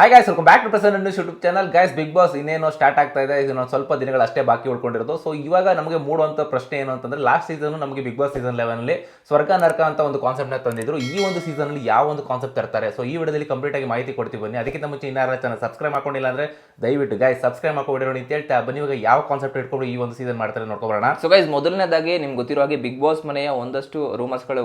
Hi guys welcome back to present news YouTube channel guys big boss ಇನ್ನೇನೋ start ಆಗ್ತಾ ಇದೆ. ಇದು ಒಂದು ಸ್ವಲ್ಪ ದಿನಗಳು ಅಷ್ಟೇ ಬಾಕಿ ಉಳ್ಕೊಂಡಿರೋದು. ಸೊ ಇವಾಗ ನಮಗೆ ಮೂಡುವಂಥ ಪ್ರಶ್ನೆ ಏನು ಅಂತಂದ್ರೆ ಲಾಸ್ಟ್ ಸೀಸನ್ ನಮಗೆ ಬಿಗ್ ಬಾಸ್ ಸೀಸನ್ ಲೆವೆನಲ್ಲಿ ಸ್ವರ್ಗ ನರಕ ಅಂತ ಒಂದು ಕಾನ್ಸೆಪ್ಟ್ನ ತಂದಿದ್ರು. ಈ ಒಂದು ಸೀಸನ್ ಅಲ್ಲಿ ಯಾವ ಒಂದು ಕಾನ್ಸೆಪ್ಟ್ ತರ್ತಾರೆ? ಸೊ ಈ ವಿಡಿಯೋದಲ್ಲಿ ಕಂಪ್ಲೀಟ್ ಆಗಿ ಮಾಹಿತಿ ಕೊಡ್ತೀವಿ ಬನ್ನಿ. ಅದಕ್ಕಿಂತ ಮುಂಚೆ ಇನ್ನಾರ ಚಾನಲ್ ಸಬ್ಸ್ಕ್ರೈಬ್ ಮಾಡ್ಕೊಂಡಿಲ್ಲ ಅಂದ್ರೆ ದಯವಿಟ್ಟು ಗೈಸ್ ಸಬ್ಸ್ಕ್ರೈಬ್ ಮಾಡ್ಕೊಂಡಿರೋ ಅಂತ ಹೇಳ್ತಾ ಬನ್ನಿ. ಇವಾಗ ಯಾವ ಕಾನ್ಸೆಪ್ಟ್ ಇಟ್ಕೊಂಡು ಈ ಒಂದು ಸೀಸನ್ ಮಾಡ್ತಾರೆ ನೋಡ್ಕೊಬರೋಣ. ಸೊ ಗೈಸ್ ಮೊದಲನೇದಾಗಿ ನಿಮ್ಗೆ ಗೊತ್ತಿರೋ ಹಾಗೆ ಬಿಗ್ ಬಾಸ್ ಮನೆಯ ಒಂದಷ್ಟು ರೂಮರ್ಸ್ಗಳು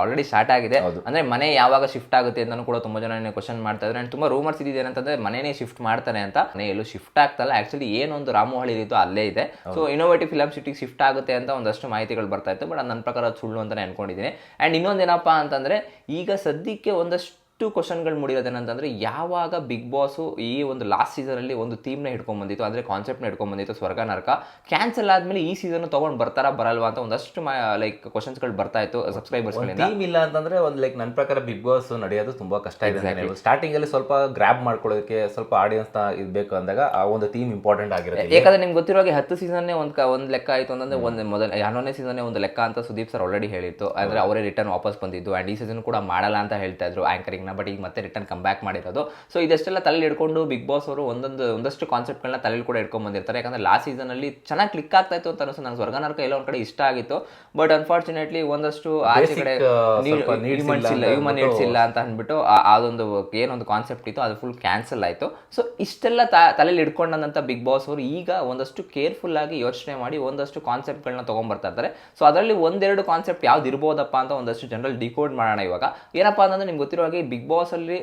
ಆಲ್ರೆಡಿ ಸ್ಟಾರ್ಟ್ ಆಗಿದೆ. ಅಂದ್ರೆ ಮನೆ ಯಾವಾಗ ಶಿಫ್ಟ್ ಆಗುತ್ತೆ ಅಂತ ಕೂಡ ತುಂಬಾ ಜನ ಕ್ವಶನ್ ಮಾಡ್ತಾ ಇದ್ದಾರೆ. ಅಂಡ್ ತುಂಬಾ ರೂಮರ್ಸ್ ಏನಂತಂದ್ರೆ ಮನೆನೇ ಶಿಫ್ಟ್ ಮಾಡ್ತಾನೆ ಅಂತ. ಮನೆಯಲ್ಲೂ ಶಿಫ್ಟ್ ಆಗ್ತಲ್ಲ ಆಕ್ಚುಲಿ ಏನೊಂದು ರಾಮಹಳ್ಳಿ ಇತ್ತು ಅಲ್ಲೇ ಇದೆ. ಸೊ ಇನೋವೇಟಿವ್ ಫಿಲಮ್ ಸಿಟಿಗೆ ಶಿಫ್ಟ್ ಆಗುತ್ತೆ ಅಂತ ಒಂದಷ್ಟು ಮಾಹಿತಿಗಳು ಬರ್ತಾ ಇತ್ತು. ಬಟ್ ನನ್ನ ಪ್ರಕಾರ ಸುಳ್ಳು ಅಂತಾನೆ ಅನ್ಕೊಂಡಿದ್ದೀನಿ. ಅಂಡ್ ಇನ್ನೊಂದೇನಪ್ಪಾ ಅಂತಂದ್ರೆ ಈಗ ಸದ್ಯಕ್ಕೆ ಒಂದಷ್ಟು ಕ್ವಶನ್ಗಳು ಮೂಡಿರೋದೇನಂತಂದ್ರೆ ಯಾವಾಗ ಬಿಗ್ ಬಾಸು ಈ ಒಂದು ಲಾಸ್ಟ್ ಸೀಸನಲ್ಲಿ ಒಂದು ಥೀಮ್ನ ಹಿಡ್ಕೊಂಡ್ ಬಂದಿತ್ತು ಅಂದ್ರೆ ಕಾನ್ಸೆಪ್ಟ್ನ ಹಿಡ್ಕೊಂಡು ಬಂದಿತ್ತು ಸ್ವರ್ಗ ನರಕ ಕ್ಯಾನ್ಸಲ್ ಆದಮೇಲೆ ಈ ಸೀಸನ್ ತಗೊಂಡ್ ಬರ್ತಾರಾ ಬರಲ್ವಾ ಅಂತ ಒಂದಷ್ಟು ಲೈಕ್ ಕ್ವಶನ್ಸ್ಗಳು ಬರ್ತಾ ಇತ್ತು ಸಬ್ಸ್ಕ್ರೈಬರ್ಸ್ಗಳಿಂದ ಟೀಮ್ ಇಲ್ಲ ಅಂತಂದ್ರೆ ಒಂದು ಲೈಕ್ ನನ್ನ ಪ್ರಕಾರ ಬಿಗ್ ಬಾಸ್ ನಡೆಯೋದು ತುಂಬಾ ಕಷ್ಟ ಇದೆ ಸ್ಟಾರ್ಟಿಂಗಲ್ಲಿ ಸ್ವಲ್ಪ ಗ್ರ್ಯಾಬ್ ಮಾಡ್ಕೊಳ್ಳೋದಕ್ಕೆ ಸ್ವಲ್ಪ ಆಡಿಯನ್ಸ್ ಇರಬೇಕು ಅಂದಾಗ ಆ ಒಂದು ಥೀಮ್ ಇಂಪಾರ್ಟೆಂಟ್ ಆಗಿರುತ್ತೆ ಯಾಕಂದ್ರೆ ನಿಮ್ಗೆ ಗೊತ್ತಿರೋ ಹಾಗೆ ಹತ್ತು ಸೀಸನ್ನೇ ಒಂದು ಒಂದು ಲೆಕ್ಕ ಆಯಿತು ಅಂತಂದ್ರೆ ಒಂದು ಮೊದಲ ಹನ್ನೊಂದನೇ ಸೀಸನ್ನೇ ಒಂದು ಲೆಕ್ಕ ಅಂತ ಸುದೀಪ್ ಸರ್ ಆಲ್ರೆಡಿ ಹೇಳಿತ್ತು. ಆದರೆ ಅವರೇ ರಿಟರ್ನ್ ವಾಪಸ್ ಬಂದಿದ್ದು ಆ್ಯಂಡ್ ಈ ಸೀಸನ್ ಕೂಡ ಮಾಡಲ್ಲ ಅಂತ ಹೇಳ್ತಾ ಇದ್ರು ಆಂಕರಿಂಗ್ ನ ಬಟ್ ಈಗ ಮತ್ತೆ ರಿಟರ್ನ್ ಕಮ್ ಬ್ಯಾಕ್ ಮಾಡಿರೋದು. ಸೊ ಇದೆಷ್ಟೆಲ್ಲ ತಲೆ ಹಿಡ್ಕೊಂಡು ಬಿಗ್ ಬಾಸ್ ಅವರು ಒಂದೊಂದು ಒಂದಷ್ಟು ಕಾನ್ಸೆಪ್ಟ್ಗಳನ್ನ ತಲೆಯಲ್ಲಿ ಕೂಡ ಇಟ್ಕೊಂಡ್ ಬಂದಿರ್ತಾರೆ. ಯಾಕಂದ್ರೆ ಲಾಸ್ಟ್ ಸೀಸನ್ ಅಲ್ಲಿ ಚೆನ್ನಾಗಿ ಕ್ಲಿಕ್ ಆಗ್ತಾ ಇತ್ತು ಅಂತ ಅನಿಸ್ತು ನಂಗೆ ಸ್ವರ್ಗನರ್ಕ ಎಲ್ಲ ಒಂದ್ ಕಡೆ ಇಷ್ಟ ಆಗಿತ್ತು. ಬಟ್ ಅನ್ಫಾರ್ಚುನೇಟ್ಲಿ ಒಂದಷ್ಟು ಆಚೆ ಕಡೆ ಇಲ್ಲ ಹ್ಯೂಮನ್ ನೀಡ್ಸ್ ಇಲ್ಲ ಅಂತ ಅಂದ್ಬಿಟ್ಟು ಆ- ಅದೊಂದು ಏನೊಂದು ಕಾನ್ಸೆಪ್ಟ್ ಇತ್ತು. ಅದು ಫುಲ್ ಕ್ಯಾನ್ಸಲ್ ಆಯಿತು. ಸೊ ಇಷ್ಟೆಲ್ಲ ತಲೆಯಲ್ಲಿ ಇಟ್ಕೊಂಡಂತ ಬಿಗ್ ಬಾಸ್ ಅವರು ಈಗ ಒಂದಷ್ಟು ಕೇರ್ಫುಲ್ ಆಗಿ ಯೋಚನೆ ಮಾಡಿ ಒಂದಷ್ಟು ಕಾನ್ಸೆಪ್ಟ್ಗಳನ್ನ ತೊಗೊಂಡ್ಬರ್ತಾ ಇರ್ತಾರೆ. ಸೊ ಅದರಲ್ಲಿ ಒಂದೆರಡು ಕಾನ್ಸೆಪ್ಟ್ ಯಾವ್ದು ಇರ್ಬೋದಪ್ಪ ಅಂತ ಒಂದಷ್ಟು ಜನರಲ್ ಡಿಕೋಡ್ ಮಾಡೋಣ ಇವಾಗ. ಏನಪ್ಪಾ ಅಂತಂದ್ರೆ ನಿಮ್ಗೆ ಗೊತ್ತಿರೋ ಹಾಗೆ ಬಿಗ್ ಬಾಸ್ ಅಲ್ಲಿ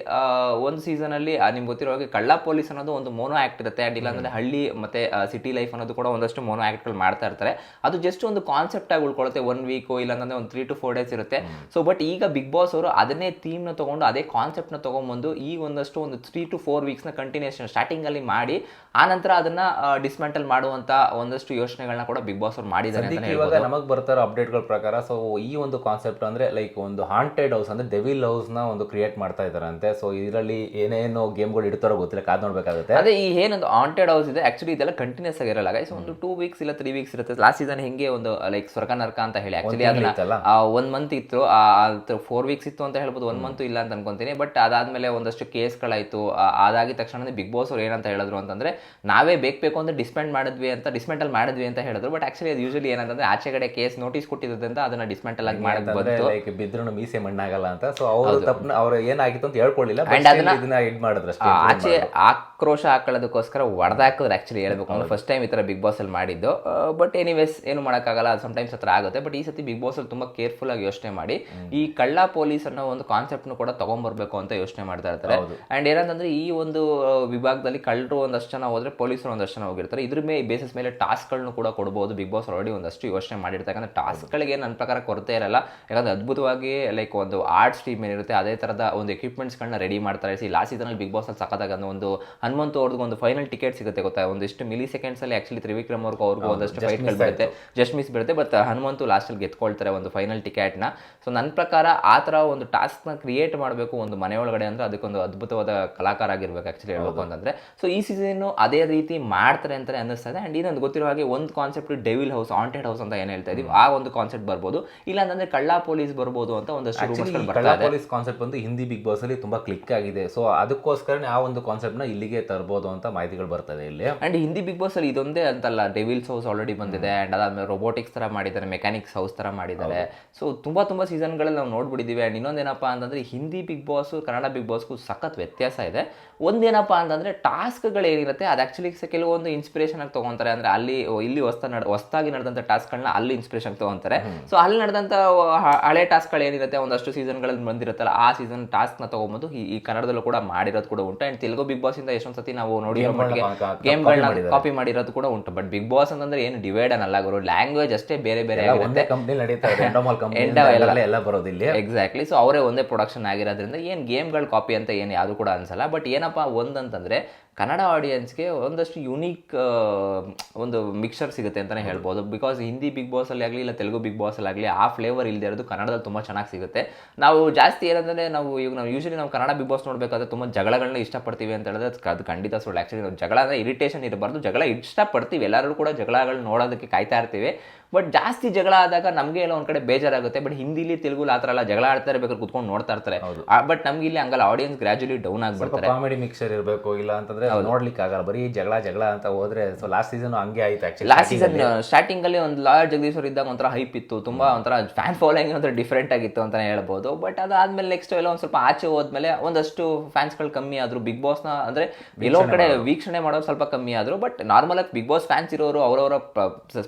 ಒಂದು ಸೀಸನ್ ಅಲ್ಲಿ ನಿಮ್ಗೆ ಗೊತ್ತಿರೋ ಹಾಗೆ ಕಳ್ಳ ಪೊಲೀಸ್ ಅನ್ನೋದು ಒಂದು ಮೋನೋ ಆಕ್ಟ್ ಇರುತ್ತೆ. ಅಂಡ್ ಇಲ್ಲಾಂದ್ರೆ ಹಳ್ಳಿ ಮತ್ತೆ ಸಿಟಿ ಲೈಫ್ ಅನ್ನೋದು ಕೂಡ ಒಂದಷ್ಟು ಮೋನೋ ಆಕ್ಟ್ಗಳು ಮಾಡ್ತಾ ಇರ್ತಾರೆ. ಅದು ಜಸ್ಟ್ ಒಂದು ಕಾನ್ಸೆಪ್ಟ್ ಆಗಿ ಉಳ್ಕೊಳ್ಳುತ್ತೆ ಒನ್ ವೀಕ್ ಇಲ್ಲಾಂದ್ರೆ ಒಂದು ತ್ರೀ ಟು ಫೋರ್ ಡೇಸ್ ಇರುತ್ತೆ. ಸೊ ಬಟ್ ಈಗ ಬಿಗ್ ಬಾಸ್ ಅವರು ಅದನ್ನೇ ಥೀಮ್ನ ತಗೊಂಡು ಅದೇ ಕಾನ್ಸೆಪ್ಟ್ನ ತಗೊಂಡ್ಬಂದು ಈ ಒಂದಷ್ಟು ಒಂದು ತ್ರೀ ಟು ಫೋರ್ ವೀಕ್ಸ್ನ ಕಂಟಿನ್ಯೂಷನ್ ಸ್ಟಾರ್ಟಿಂಗ್ ಅಲ್ಲಿ ಮಾಡಿ ಆ ನಂತರ ಅದನ್ನ ಡಿಸ್ಮೆಂಟಲ್ ಮಾಡುವಂತ ಒಂದಷ್ಟು ಯೋಚನೆಗಳನ್ನ ಕೂಡ ಬಿಗ್ ಬಾಸ್ ಅವ್ರು ಮಾಡಿದ್ದಾರೆ ಇವಾಗ ನಮಗ್ ಬರ್ತಾರೋ ಅಪ್ಡೇಟ್ಗಳ ಪ್ರಕಾರ ಸೊ ಈ ಒಂದು ಕಾನ್ಸೆಪ್ಟ್ ಅಂದ್ರೆ ಲೈಕ್ ಒಂದು ಹಾಂಟೆಡ್ ಹೌಸ್ ಅಂದ್ರೆ ಡೆವಿಲ್ ಹೌಸ್ನ ಒಂದು ಕ್ರಿಯೇಟ್ ಮಾಡ್ತಾ ಇದಾರಂತೆ ಸೊ ಇದರಲ್ಲಿ ಏನೇನು ಗೇಮ್ಗಳು ಇಡ್ತಾರೋ ಗೊತ್ತಿಲ್ಲ ಕಾದ್ ನೋಡ್ಬೇಕಾಗುತ್ತೆ. ಅದೇ ಈ ಏನೊಂದು ಆಂಟೆಡ್ ಹೌಸ್ ಇದೆ ಆಕ್ಚುಲಿ ಇದೆಲ್ಲ ಕಂಟಿನ್ಯೂಸ್ ಆಗಿರಲ್ಲ ಗೈಸ್ ಒಂದು ಟೂ ವೀಕ್ಸ್ ಇಲ್ಲ ತ್ರೀ ವೀಕ್ಸ್ ಇರುತ್ತೆ. ಲಾಸ್ಟ್ ಸೀಸನ್ ಹೆಂಗೆ ಒಂದು ಲೈಕ್ ಸ್ವರ್ಗ ನರ್ಕ ಅಂತ ಹೇಳಿ ಆಕ್ಚುಲಿ ಅದನ್ನ? ಒನ್ ಮಂತ್ ಇತ್ತು. ಫೋರ್ ವೀಕ್ಸ್ ಇತ್ತು ಅಂತ ಹೇಳ್ಬೋದು ಒನ್ ಮಂತ್ ಇಲ್ಲ ಅಂತ ಅನ್ಕೊಂತೀನಿ. ಬಟ್ ಅದಾದ್ಮೇಲೆ ಒಂದಷ್ಟು ಕೇಸ್ಗಳಾಯ್ತು. ಅದಾಗಿದ ತಕ್ಷಣ ಬಿಗ್ ಬಾಸ್ ಅವ್ರು ಏನಂತ ಹೇಳಿದ್ರು ಅಂತಂದ್ರೆ ನಾವೇ ಬೇಕು ಬೇಕು ಅಂತ ಡಿಸ್ಮೆಂಟ್ ಮಾಡಿದ್ವಿ ಅಂತ ಡಿಸ್ಮೆಂಟಲ್ ಮಾಡಿದ್ವಿ ಅಂತ ಹೇಳಿದ್ರು. ಬಟ್ ಆಕ್ಚುಲಿ ಅದು ಯೂಶಲಿ ಏನಂತಂದ್ರೆ ಆಚೆ ಕಡೆ ಕೇಸ್ ನೋಟಿಸ್ ಕೊಟ್ಟಿದ್ದಂತ ಅದನ್ನ ಡಿಸ್ಮೆಂಟಲ್ ಆಗಿ ಮಾಡಿದ್ರು ಬಿದ್ರು ಮೀಸೆ ಮಣ್ಣಾಗಲ್ಲ ಅಂತ. ಸೊ ಅವರು ತಪ್ಪು ಅವ್ರ ಏನಾಗಿತ್ತು ಅಂತ ಹೇಳ್ಕೊಳ್ಳಿಲ್ಲ but ಅದನ್ನ- ಇದನ್ನ ಇದ್ ಮಾಡಿದ್ರು ಅಷ್ಟೇ ಆ, ಆಚೆ ಆಕ್ರೋಶ ಹಾಕೊಳ್ಳೋದಕ್ಕೋಸ್ಕರ ಹೊಡೆದಾಕಿದ್ರೆ ಆ್ಯಕ್ಚುಲಿ ಹೇಳ್ಬೇಕು. ಅಂದ್ರೆ ಫಸ್ಟ್ ಟೈಮ್ ಈ ಥರ ಬಿಗ್ ಬಾಸಲ್ಲಿ ಅಲ್ಲಿ ಮಾಡಿದ್ದು. ಬಟ್ ಎನಿವೇಸ್ ಏನು ಮಾಡೋಕ್ಕಾಗಲ್ಲ ಅದು ಸಮಟೈಮ್ಸ್ ಹತ್ರ ಆಗುತ್ತೆ. ಬಟ್ ಈ ಸತಿ ಬಿಗ್ ಬಾಸಲ್ಲಿ ತುಂಬ ತುಂಬಾ ಕೇರ್ಫುಲ್ ಆಗಿ ಯೋಚನೆ ಮಾಡಿ. ಈ ಕಳ್ಳ ಪೊಲೀಸ್ ಅನ್ನೋ ಒಂದು ಕಾನ್ಸೆಪ್ಟ್ನು ಕೂಡ ತೊಗೊಂಬರ್ಬೇಕು ಅಂತ ಯೋಚನೆ ಮಾಡ್ತಾ ಇರ್ತಾರೆ. ಆ್ಯಂಡ್ ಏನಂತಂದ್ರೆ ಈ ಒಂದು ವಿಭಾಗದಲ್ಲಿ ಕಳ್ಳರು ಒಂದಷ್ಟು ಜನ ಹೋದ್ರೆ ಪೊಲೀಸರು ಒಂದಷ್ಟು ಜನ ಹೋಗಿರ್ತಾರೆ. ಇದ್ರ ಮೇ ಬೇಸಿಸ್ ಮೇಲೆ ಟಾಸ್ಕ್ಗಳನ್ನು ಕೂಡ ಕೊಡ್ಬೋದು. ಬಿಗ್ ಬಾಸ್ ಆಲ್ರೆಡಿ ಒಂದಷ್ಟು ಯೋಚನೆ ಮಾಡಿರ್ತಾರೆ ಯಾಕಂದ್ರೆ ಟಾಸ್ಕ್ಗಳಿಗೆ ನನ್ನ ಪ್ರಕಾರ ಕೊರತೆ ಇರಲ್ಲ. ಯಾಕಂದ್ರೆ ಅದ್ಭುತವಾಗಿ ಲೈಕ್ ಒಂದು ಆರ್ಟ್ಸ್ ಟೀಮ್ ಏನಿರುತ್ತೆ ಅದೇ ತರದ ಒಂದು ಎಕ್ವಿಪ್ಮೆಂಟ್ಸ್ಗಳನ್ನ ರೆಡಿ ಮಾಡ್ತಾರೆ. ಈ ಲಾಸ್ಟ್ ಸೀಸನಲ್ಲಿ ಬಿಗ್ ಬಾಸ್ ಅಲ್ಲಿ ಸಖತ್ತಾಗ ಒಂದು ಹನುಮಂತು ಅವ್ರದ್ದು ಒಂದು ಫೈನಲ್ ಟಿಕೆಟ್ ಸಿಗುತ್ತೆ ಗೊತ್ತಾ? ಒಂದಿಷ್ಟು ಮಿಲಿ ಸೆಕೆಂಡ್ಸ್ ಅಲ್ಲಿ ಆಕ್ಚುಲಿ ತ್ರಿವಿಕ್ರಮ್ ಅವ್ರಿಗೂ ಅವ್ರಿಗೂ ಒಂದಷ್ಟು ಫೈಟ್ಗಳು ಬರುತ್ತೆ ಜಸ್ಟ್ ಮಿಸ್ ಬಿಡುತ್ತೆ ಬಟ್ ಹನುಮಂತು ಲಾಸ್ಟಲ್ಲಿ ಗೆದ್ಕೊಳ್ತಾರೆ ಒಂದು ಫೈನಲ್ ಟಿಕೆಟ್ನ ಸೊ ನನ್ನ ಪ್ರಕಾರ ಆ ಥರ ಒಂದು ಟಾಸ್ಕ್ನ ಕ್ರಿಯೇಟ್ ಮಾಡಬೇಕು ಒಂದು ಮನೆ ಒಳಗಡೆ ಅಂದ್ರೆ ಅದಕ್ಕೊಂದು ಅದ್ಭುತವಾದ ಕಲಾಕಾರ ಆಗಿರ್ಬೇಕು ಆಕ್ಚುಲಿ ಹೇಳ್ಬೇಕು ಅಂತಂದ್ರೆ. ಸೊ ಈ ಸೀಸನ್ ಅದೇ ರೀತಿ ಮಾಡ್ತಾರೆ ಅಂತಲೇ ಅನ್ನಿಸ್ತದೆ. ಆ್ಯಂಡ್ ಅಂಡ್ ಇನ್ನೊಂದು ಗೊತ್ತಿರೋ ಹಾಗೆ ಒಂದು concept devil house haunted house ಅಂತ ಏನು ಹೇಳ್ತಾ ಇದೀವಿ ಆ ಒಂದು ಕಾನ್ಸೆಪ್ಟ್ ಬರ್ಬೋದು. ಇಲ್ಲ ಅಂತಂದ್ರೆ ಕಳ್ಳ ಪೊಲೀಸ್ ಬರ್ಬೋದು ಅಂತ ಒಂದಷ್ಟು ಕಳ್ಳ ಪೊಲೀಸ್ ಕಾನ್ಸೆಪ್ಟ್ ಬಂದು ಹಿಂದಿ ಬಿಗ್ ಬಾಸ್ ಅಲ್ಲಿ ತುಂಬಾ ಕ್ಲಿಕ್ ಆಗಿದೆ. ಸೊ ಅದಕ್ಕೋಸ್ಕರ ಆ ಒಂದು ಕಾನ್ಸೆಪ್ಟ್ನ ಇಲ್ಲಿಗೆ ತರ್ಬೋದು ಅಂತ ಮಾಹಿತಿಗಳು ಬರ್ತದೆ ಇಲ್ಲಿ. ಅಂಡ್ ಹಿಂದಿ ಬಿಗ್ ಬಾಸ್ ಅಲ್ಲಿ ಇದೊಂದೇ ಅಂತಲ್ಲ ಡೆವಿಲ್ಸ್ ಹೌಸ್ ಆಲ್ರೆಡಿ ಬಂದಿದೆ ಅಂಡ್ ಅದಾದ್ಮೇಲೆ ರೋಬೋಟಿಕ್ಸ್ ತರ ಮಾಡಿದ್ದಾರೆ ಮೆಕ್ಯಾನಿಕ್ಸ್ ಹೌಸ್ ತರ ಮಾಡಿದ್ದಾರೆ. ಸೊ ತುಂಬಾ ತುಂಬಾ ಸೀಸನ್ಗಳಲ್ಲಿ ನಾವು ನೋಡ್ಬಿಟ್ಟಿದ್ದೀವಿ ಅಂಡ್ ಇನ್ನೊಂದೇನಪ್ಪ ಅಂತಂದ್ರೆ Hindi big boss Kannada big ಬಾಸ್ಗೂ ಸಖತ್ ವ್ಯತ್ಯಾಸ ಇದೆ. ಒಂದೇನಪ್ಪ ಅಂತಂದ್ರೆ ಟಾಸ್ಕ್ಗಳು ಏನಿರುತ್ತೆ ಅದು ಆಕ್ಚುಲಿ ಕೆಲವೊಂದು ಇನ್ಸ್ಪಿರೇಷನ್ ಆಗಿ ತಗೊಂತಾರೆ. ಅಂದ್ರೆ ಅಲ್ಲಿ ಇಲ್ಲಿ ಹೊಸ ನಡ್ ಹೊಸದಾಗಿ ನಡೆದಂಥ ಟಾಸ್ಕ್ಗಳನ್ನ ಅಲ್ಲಿ ಇನ್ಸ್ಪಿರೇಷನ್ ತಗೊಂತಾರೆ. ಸೊ ಅಲ್ಲಿ ನಡೆದಂಥ ಹಳೆ ಟಾಸ್ಕ್ಗಳು ಏನಿರುತ್ತೆ ಒಂದಷ್ಟು ಸೀಸನ್ಗಳಲ್ಲಿ ಬಂದಿರುತ್ತಲ್ಲ ಆ ಸೀಸನ್ ಟಾಸ್ಕ್ನ ತಗೊಂಬಂದು ಈ ಈ ಕನ್ನಡದಲ್ಲೂ ಕೂಡ ಮಾಡಿರೋದು ಕೂಡ ಉಂಟು. ಅಂಡ್ ತೆಲುಗು ಬಿಗ್ ಬಾಸ್ ಇಂದ ಎಷ್ಟೊಂದು ಸತಿ ನಾವು ನೋಡಿರೋ ಮಟ್ಟಿಗೆ ಗೇಮ್ಗಳನ್ನ ಕಾಪಿ ಮಾಡಿರೋದು ಕೂಡ ಉಂಟು. ಬಟ್ ಬಿಗ್ ಬಾಸ್ ಅಂತಂದ್ರೆ ಏನು ಡಿವೈಡ್ ಅನ್ನಲ್ಲ ಗುರು. ಲ್ಯಾಂಗ್ವೇಜ್ ಅಷ್ಟೇ ಬೇರೆ ಬೇರೆ ಆಗಿರುತ್ತೆ. ಎಲ್ಲ. ಬರೋದು ಇಲ್ಲಿ. ಎಕ್ಸಾಕ್ಟ್ಲಿ ಸೊ ಅವರೇ ಒಂದೇ ಪ್ರೊಡಕ್ಷನ್ ಆಗಿರೋದ್ರಿಂದ ಏನು ಗೇಮ್ಗಳು ಕಾಪಿ ಅಂತ ಏನು ಯಾವುದು ಕೂಡ ಅನ್ಸಲ್ಲ. ಬಟ್ ಏನಪ್ಪ ಒಂದಂತಂದ್ರೆ ಕನ್ನಡ ಆಡಿಯನ್ಸ್ಗೆ ಒಂದಷ್ಟು ಯುನೀಕ್ ಒಂದು ಮಿಕ್ಸರ್ ಸಿಗುತ್ತೆ ಅಂತಲೇ ಹೇಳ್ಬೋದು. ಬಿಕಾಸ್ ಹಿಂದಿ ಬಿಗ್ ಬಾಸಲ್ಲಿ ಆಗಲಿ ಇಲ್ಲ ತೆಲುಗು ಬಿಗ್ ಬಾಸಲ್ಲಿ ಆಗಲಿ ಆ ಫ್ಲೇವರ್ ಇಲ್ಲದೆ ಇರೋದು ಕನ್ನಡದಲ್ಲಿ ತುಂಬ ಚೆನ್ನಾಗಿ ಸಿಗುತ್ತೆ. ನಾವು ಜಾಸ್ತಿ ಏನಂದರೆ ನಾವು ಈಗ ನಾವು ಯೂಶಲಿ ನಾವು ಕನ್ನಡ ಬಿಗ್ ಬಾಸ್ ನೋಡಬೇಕಾದ್ರೆ ತುಂಬ ಜಗಳಗಳನ್ನ ಇಷ್ಟಪಡ್ತೀವಿ ಅಂತ ಹೇಳಿದ್ರೆ ಅದು- ಅದು ಖಂಡಿತ ಸುಳ್ಳು. ಆ್ಯಕ್ಚುಲಿ ನಾವು ಜಗಳ ಅಂದರೆ ಇರಿಟೇಷನ್ ಇರಬಾರ್ದು ಜಗಳ ಇಷ್ಟಪಡ್ತೀವಿ. ಎಲ್ಲರೂ ಕೂಡ ಜಗಳಗಳು ನೋಡೋದಕ್ಕೆ ಕಾಯ್ತಾ ಇರ್ತೀವಿ. ಬಟ್ ಜಾಸ್ತಿ ಜಗಳ ಆದಾಗ ನಮಗೆ ಎಲ್ಲ ಒಂದ್ ಕಡೆ ಬೇಜಾರಾಗುತ್ತೆ. ಬಟ್ ಹಿಂದಿಲಿ ತೆಲುಗು ಆ ಥರ ಎಲ್ಲ ಜಗಳ ಆಡ್ತಾ ಇರಬೇಕಾದ್ರೆ ಕುತ್ಕೊಂಡು ನೋಡ್ತಾ ಇರ್ತಾರೆ. ಬಟ್ ನಮ್ಗೆ ಇಲ್ಲಿ ಹಂಗಲ್ಲ. ಆಡಿಯನ್ಸ್ ಗ್ರಾಜುಲಿ ಡೌನ್ ಆಗ್ಬಿಡ್ತಾರೆ ಕಾಮಿಡಿ ಮಿಕ್ಸರ್ ಇರಬೇಕು ಇಲ್ಲ ಅಂತಂದ್ರೆ ನೋಡ್ಲಿಕ್ಕೆ ಆಗಲ್ಲ. ಬರೀ ಜಗಳ ಜಗಳ ಅಂತ ಹೋದ್ರೆ ಸೊ ಲಾಸ್ಟ್ ಸೀಸನ್ ಹಂಗೆ ಆಯ್ತು ಆಕ್ಚುಲಿ ಲಾಸ್ಟ್ ಸೀಸನ್ ಸ್ಟಾರ್ಟಿಂಗ್ ಅಲ್ಲಿ. ಒಂದು ಲಾಯರ್ ಜಗದೀಶ್ವರ್ ಇದ್ದಾಗ ಒಂಥರ ಹೈಪ್ ಇತ್ತು. ತುಂಬಾ ಒಂಥರ ಫ್ಯಾನ್ ಫಾಲೋಯಿಂಗ್ ಒಂಥರ ಡಿಫ್ರೆಂಟ್ ಆಗಿತ್ತು ಅಂತಾನೆ ಹೇಳ್ಬೋದು. ಬಟ್ ಅದಾದ್ಮೇಲೆ ನೆಕ್ಸ್ಟ್ ಎಲ್ಲ ಒಂದ್ ಸ್ವಲ್ಪ ಆಚೆ ಹೋದ್ಮೇಲೆ ಒಂದಷ್ಟು ಫ್ಯಾನ್ಸ್ಗಳು ಕಮ್ಮಿ ಆದ್ರು. ಬಿಗ್ ಬಾಸ್ನ ಅಂದ್ರೆ ಎಲ್ಲೋ ಕಡೆ ವೀಕ್ಷಣೆ ಮಾಡೋದು ಸ್ವಲ್ಪ ಕಮ್ಮಿ ಆದ್ರು. ಬಟ್ ನಾರ್ಮಲ್ ಆಗಿ ಬಿಗ್ ಬಾಸ್ ಫ್ಯಾನ್ಸ್ ಇರೋರು ಅವರವರ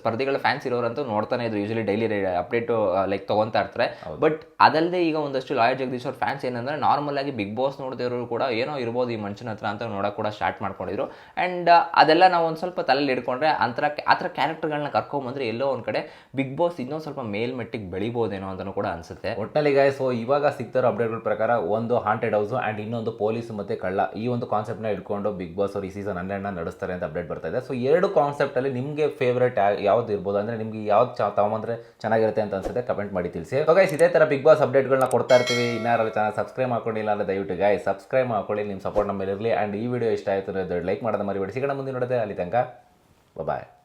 ಸ್ಪರ್ಧಿಗಳ ಫ್ಯಾನ್ಸ್ ಇರೋರು ಅಂತೂ ನೋಡ್ತಾನೆ ಇದ್ರು. ಯೂಶಲಿ ಡೈಲಿ ಅಪ್ಡೇಟ್ ಲೈಕ್ ತಗೊಂತಾ ಇರ್ತಾರೆ. ಬಟ್ ಅದಲ್ಲದೆ ಈಗ ಒಂದಷ್ಟು ಲಾಯರ್ ಜಗದೀಶ್ ಅವ್ರ ಫ್ಯಾನ್ಸ್ ಏನಂದ್ರೆ ನಾರ್ಮಲ್ ಆಗಿ ಬಿಗ್ ಬಾಸ್ ನೋಡ್ತಿರೋರು ಕೂಡ ಏನೋ ಇರ್ಬೋದು ಈ ಮನುಷ್ಯನ ಹತ್ರ ಅಂತ ನೋಡೋಕೆ ಕೂಡ ಸ್ಟಾರ್ಟ್ ಮಾಡ್ಕೊಂಡಿದ್ರು. ಆ್ಯಂಡ್ ಅದೆಲ್ಲ ನಾವು ಒಂದು ಸ್ವಲ್ಪ ತಲೆಯಲ್ಲಿ ಇಟ್ಕೊಂಡ್ರೆ ಅಂತರ ಆ ಥರ ಕ್ಯಾರೆಕ್ಟರ್ಗಳನ್ನ ಕರ್ಕೊಂಬಂದ್ರೆ ಎಲ್ಲೋ ಒಂದು ಕಡೆ ಬಿಗ್ ಬಾಸ್ ಇನ್ನೊಂದು ಸ್ವಲ್ಪ ಮೇಲ್ಮಟ್ಟಿಗೆ ಬೆಳಿಬೋದೇನೋ ಅಂತಲೂ ಕೂಡ ಅನ್ಸುತ್ತೆ. ಒಟ್ಟಲ್ಲಿ ಗಾಯ ಸೊ ಇವಾಗ ಸಿಗ್ತಿರೋ ಅಪ್ಡೇಟ್ಗಳ ಪ್ರಕಾರ ಒಂದು ಹಾಂಟೆಡ್ ಹೌಸು ಅಂಡ್ ಇನ್ನೊಂದು ಪೊಲೀಸ್ ಮತ್ತೆ ಕಳ್ಳ ಈ ಒಂದು ಕಾನ್ಸೆಪ್ಟ್ನ ಇಟ್ಕೊಂಡು ಬಿಗ್ ಬಾಸ್ ಅವರು ಈ ಸೀಸನ್ ಹನ್ನೆರಡನ್ನ ನಡೆಸ್ತಾರೆ ಅಂತ ಅಪ್ಡೇಟ್ ಬರ್ತಾ ಇದೆ. ಸೊ ಎರಡು ಕಾನ್ಸೆಪ್ಟ್ ಅಲ್ಲಿ ನಿಮಗೆ ಫೇವ್ರೇಟ್ ಯಾವ್ದು ಇರ್ಬೋದು? ಅಂದ್ರೆ ನಿಮ್ಗೆ ಯಾವ್ದು ಚ- ತಗೊಂಬಂದ್ರೆ ಚೆನ್ನಾಗಿರುತ್ತೆ ಅಂತ ಅನ್ಸುತ್ತೆ ಕಮೆಂಟ್ ಮಾಡಿ ತಿಳಿಸಿ. ಸೊ ಗೈಸ್ ಇದೇ ತರ ಬಿಗ್ ಬಾಸ್ ಅಪ್ಡೇಟ್ಗಳನ್ನ ಕೊಡ್ತಾ ಇರ್ತೀವಿ. ಇನ್ನಾರು ಚೆನ್ನಾಗಿ ಸಬ್ಸ್ಕ್ರೈಬ್ ಮಾಡ್ಕೊಂಡಿಲ್ಲ ಅಂದ್ರೆ ದಯವಿಟ್ಟು ಗೈಸ್ ಸಬ್ಸ್ಕ್ರೈಬ್ ಮಾಡ್ಕೊಳ್ಳಿ ನಿಮ್ಮ ಸಪೋರ್ಟ್ ನಮ್ಮ ಇರಲಿ ಅಂಡ್ ಈ ವಿಡಿಯೋ ಇಷ್ಟ ಆಯ್ತು ಲೈಕ್ ಮಾಡೋದು ಮರಿಬೇಡಿ. ಸಿಗೋಣ ಮುಂದೆ ನೋಡೋದೆ ಅಲ್ಲಿ ತನಕ. ಬಾಯ್